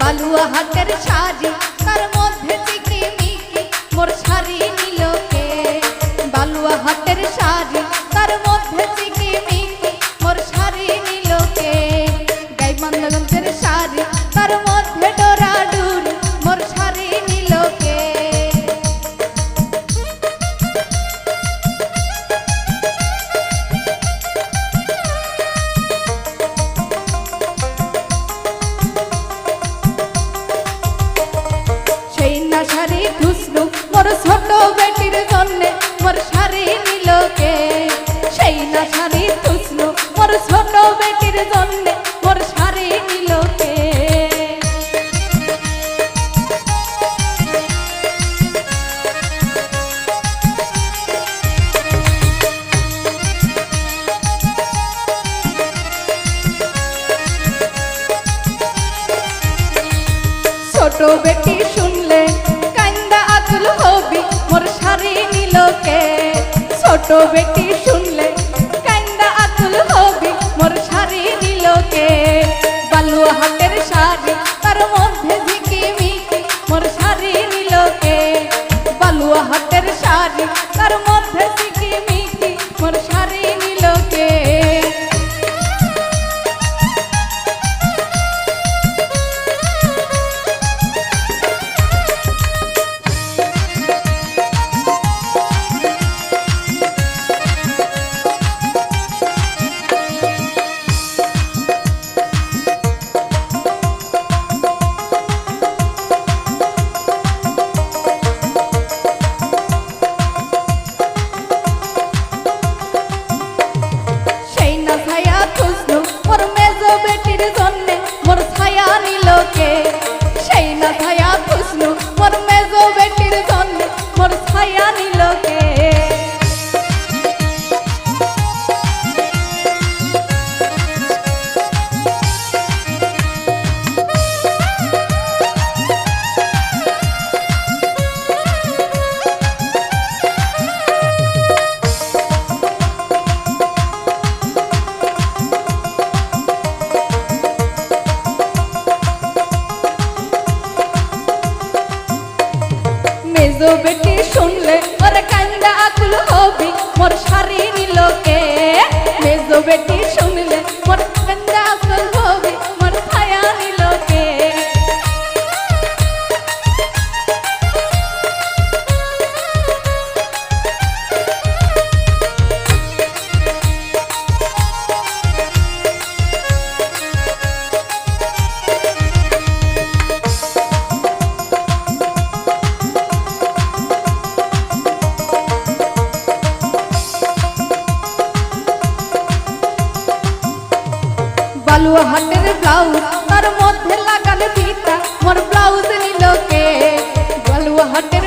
বালুয়া হাতের সাজি তার মধ্যে চিকিমিকি মোর শাড়ি নিলকে বালুয়া হাতের বেটির জন্যে মোর শাড়ি নিলকে সেই না শাড়ি ধুসনু মোর ছোট বেটির জন্যে মোর শাড়ি নিলকে ছোট বেটি ছোট বেটি শুনলে কান্দা আতুল হবে মোর শাড়ি দিলকে বালু হাতের মেজ বেটি শুনলে ওর কান্দা আকুল হবি মোর শাড়ি নিলকে মেজো বেটি শুনলে মোর বালুয়া হাটের ব্লাউজ তার মধ্যে লাগালে ফিতা মোর ব্লাউজ নিলকে কালু হাটের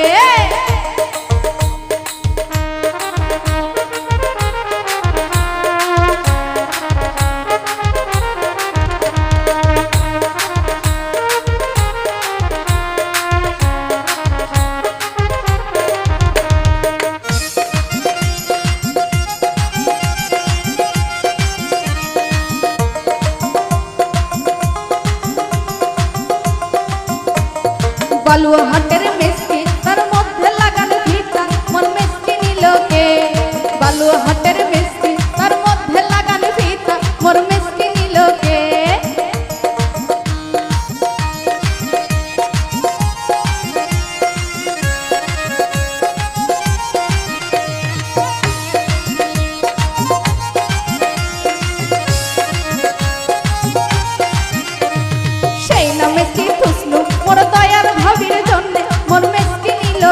বালুয়া হাটের